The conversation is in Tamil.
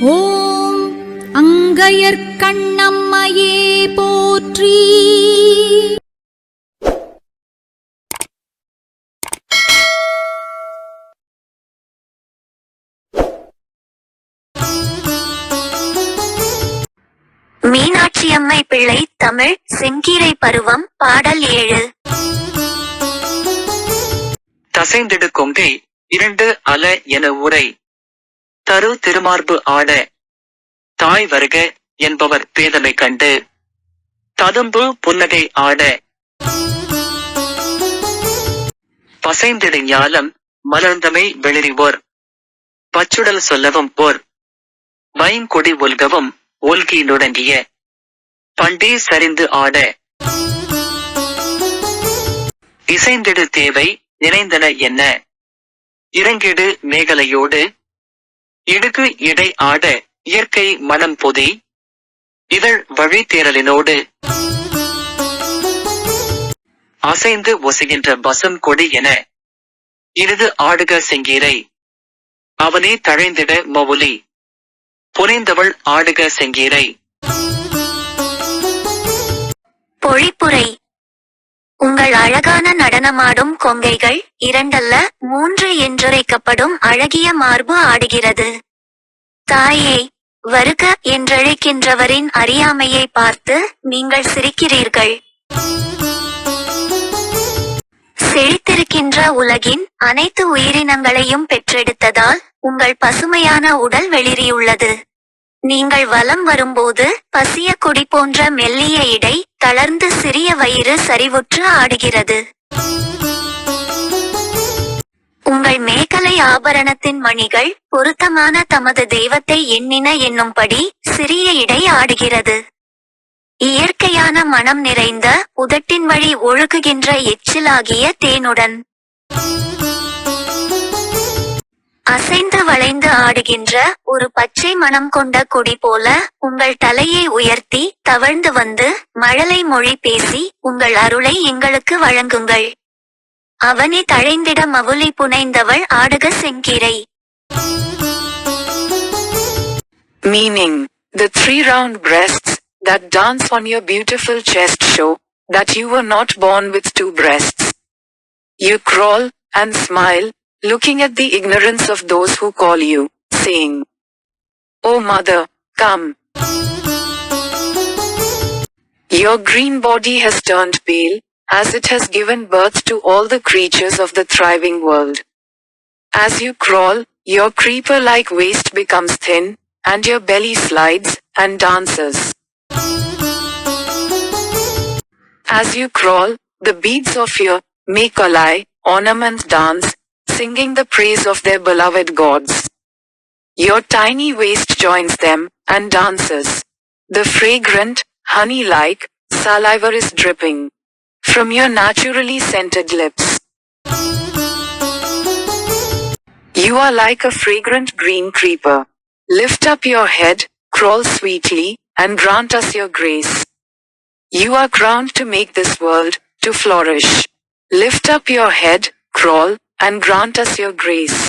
ஓம் அங்கையர்க்கண்ணம்மையே போற்றி. மீனாட்சியம்மை பிள்ளை தமிழ் செங்கீரை பருவம் பாடல் ஏழு. தசைந்திடு கொங்கை இரண்டு அல என உரை. தரு திருமார்பு ஆட தாய் வருக என்பவர் பேதமை கண்டு ததும்பு புன்னகை ஆட பசைந்திடு ஞாலம் மலர்ந்தமை வெளிறிவோர் பச்சுடல் சொல்லவும் போர் வைங்கொடி ஒல்கவும் ஒல்கி நுடங்கிய பண்டே சரிந்து ஆட இசைந்திடு தேவை நினைந்தன என்ன? இறங்கிடு மேகலையோடு இடுகு இடை ஆட இயற்கை மனம் பொதி இதழ் வழி தேரலினோடு அசைந்து ஒசுகின்ற பசம் கொடி என இறுது ஆடுக செங்கீரை. அவனே தழைந்திட மவுலி புனைந்தவள் ஆடுக செங்கீரை. நடனமாடும் கொங்கைகள் இரண்டல்ல மூன்று என்றுரைக்கப்படும் அழகிய மார்பு ஆடுகிறது. தாயே வருக என்றழைக்கின்றவரின் அறியாமையை பார்த்து நீங்கள் சிரிக்கிறீர்கள். செழித்திருக்கின்ற உலகின் அனைத்து உயிரினங்களையும் பெற்றெடுத்ததால் உங்கள் பசுமையான உடல் வெளிறியுள்ளது. நீங்கள் வலம் வரும்போது பசிய கொடி போன்ற மெல்லிய இடை தளர்ந்து சிறிய வயிறு சரிவுற்று ஆடுகிறது. உங்கள் மேகலை ஆபரணத்தின் மணிகள் பொருத்தமான தமது தெய்வத்தை எண்ணின என்னும்படி சிறிய இடை ஆடுகிறது. இயற்கையான மனம் நிறைந்த உதட்டின் வழி ஒழுகுகின்ற எச்சிலாகிய தேனுடன். அசைந்து வளைந்து ஆடுகின்ற ஒரு பச்சை மனம் கொண்ட கொடி போல உங்கள் தலையை உயர்த்தி தவழ்ந்து வந்து மழலை மொழி பேசி உங்கள் அருளை எங்களுக்கு வழங்குங்கள் அவனை தழைந்திட மவுலி புனைந்தவள் ஆடுக செங்கீரை meaning The three round breasts that dance on your beautiful chest show that you were not born with two breasts. You crawl and smile looking at the ignorance of those who call you, saying, Oh mother, come. Your green body has turned pale, as it has given birth to all the creatures of the thriving world. As you crawl, your creeper like waist becomes thin, and your belly slides and dances. As you crawl, the beads of your Mekalai ornaments dance, singing the praise of their beloved gods. Your tiny waist joins them and dances. The fragrant, honey like saliva is dripping from your naturally scented lips. You are like a fragrant green creeper. Lift up your head, crawl sweetly, and grant us your grace. You are crowned to make this world to flourish. Lift up your head, crawl, and grant us your grace.